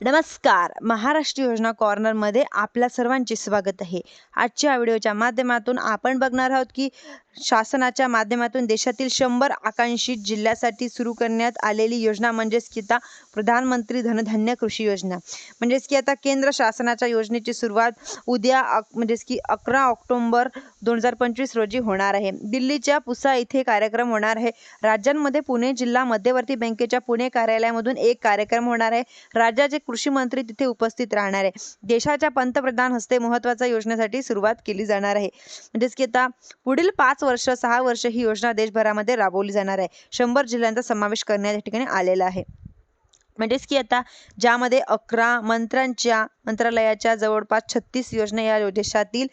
नमस्कार. महाराष्ट्र योजना कॉर्नरमध्ये आपल्या सर्वांचे स्वागत आहे. आजच्या व्हिडिओच्या माध्यमातून आपण बघणार आहोत की शासनाच्या माध्यमातून देशातील शंभर आकांक्षित जिल्ह्यासाठी सुरू करण्यात आलेली योजना म्हणजेच की आता प्रधानमंत्री धनधान्य कृषी योजना. म्हणजेच की आता केंद्र शासनाच्या योजनेची सुरुवात उद्या म्हणजेच की अकरा ऑक्टोंबर दोन हजार पंचवीस रोजी होणार आहे. दिल्लीच्या पुसा इथे कार्यक्रम होणार आहे. राज्यांमध्ये पुणे जिल्हा मध्यवर्ती बँकेच्या पुणे कार्यालयामधून एक कार्यक्रम होणार आहे. राज्याचे कृषी मंत्री तिथे उपस्थित राहणार आहे. देशाच्या पंतप्रधान हस्ते महत्त्वाच्या योजनेसाठी सुरुवात केली जाणार आहे. म्हणजेच की आता पुढील पाच वर्ष सहा वर्ष ही योजना देशभरामध्ये राबवली जाणार आहे. शंभर जिल्ह्यांचा समावेश करण्यात या ठिकाणी आलेला आहे. म्हणजेच की आता ज्यामध्ये अकरा मंत्र्यांच्या मंत्रालयाच्या जवळपास छत्तीस योजना या देशातील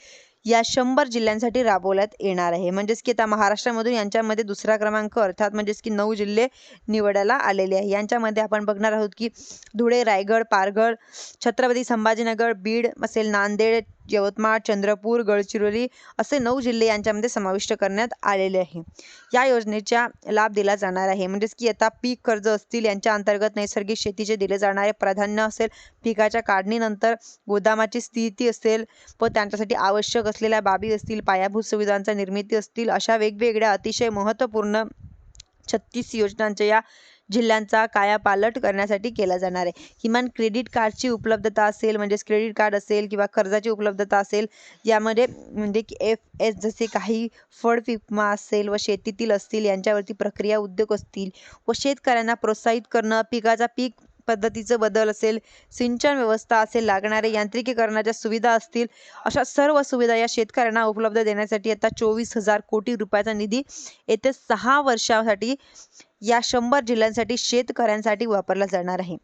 या शंभर जिल्ह्यांसाठी राबवण्यात येणार आहे. म्हणजेच की आता महाराष्ट्रामधून यांच्यामध्ये दुसरा क्रमांक अर्थात म्हणजेच की नऊ जिल्हे निवडायला आलेले आहे. यांच्यामध्ये आपण बघणार आहोत की धुळे रायगड पारगड छत्रपती संभाजीनगर बीड असेल नांदेड यवतमाळ चंद्रपूर गडचिरोली असे नऊ जिल्हे यांच्यामध्ये समाविष्ट करण्यात आलेले आहे. या योजनेचा लाभ दिला जाणार आहे. म्हणजेच की आता पीक कर्ज असतील यांच्या अंतर्गत नैसर्गिक शेतीचे दिले जाणारे प्राधान्य असेल पिकाच्या काढणीनंतर गोदामाची स्थिती असेल व त्यांच्यासाठी आवश्यक असलेल्या बाबी असतील पायाभूत सुविधांचा निर्मिती असतील अशा वेगवेगळ्या अतिशय महत्त्वपूर्ण छत्तीस योजनांच्या या जिल्ह्यांचा कायापालट करण्यासाठी केला जाणार आहे. किमान क्रेडिट कार्डची उपलब्धता असेल म्हणजेच क्रेडिट कार्ड असेल किंवा कर्जाची उपलब्धता असेल यामध्ये म्हणजे की एफ एस जसे काही फळ विमा असेल व शेतीतील असतील यांच्यावरती प्रक्रिया उद्योग असतील व शेतकऱ्यांना प्रोत्साहित करणं पिकाचा पीक पद्धतीचं बदल असेल सिंचन व्यवस्था असेल लागणारे यांत्रिकीकरणाच्या सुविधा असतील अशा सर्व सुविधा या शेतकऱ्यांना उपलब्ध देण्यासाठी आता चोवीस हजार कोटी रुपयाचा निधी येत्या सहा वर्षासाठी या शंभर जिल्ह्यांसाठी शेतकऱ्यांसाठी वापरला जाणार आहे.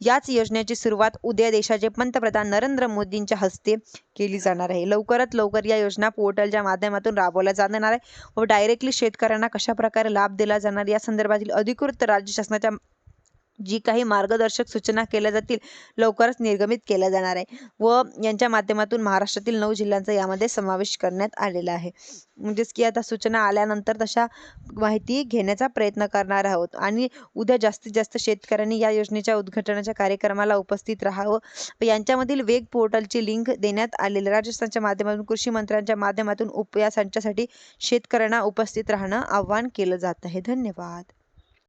याच योजनेची सुरुवात उद्या देशाचे पंतप्रधान नरेंद्र मोदींच्या हस्ते केली जाणार आहे. लवकरात लवकर या योजना पोर्टलच्या माध्यमातून राबवल्या जाणार आहे व डायरेक्टली शेतकऱ्यांना कशा प्रकारे लाभ दिला जाणार या संदर्भातील अधिकृत राज्य शासनाच्या जी काही मार्गदर्शक सूचना केल्या जातील लवकरच निर्गमित केल्या जाणार आहे व यांच्या माध्यमातून महाराष्ट्रातील नऊ जिल्ह्यांचा यामध्ये समावेश करण्यात आलेला आहे. म्हणजेच की आता सूचना आल्यानंतर तशा माहिती घेण्याचा प्रयत्न करणार आहोत आणि उद्या जास्तीत जास्त शेतकऱ्यांनी या योजनेच्या उद्घाटनाच्या कार्यक्रमाला उपस्थित राहावं. यांच्यामधील वेग पोर्टलची लिंक देण्यात आलेली राजस्थानच्या माध्यमातून कृषी मंत्र्यांच्या माध्यमातून उप या संचासाठी शेतकऱ्यांना उपस्थित राहणं आवाहन केलं जात आहे. धन्यवाद.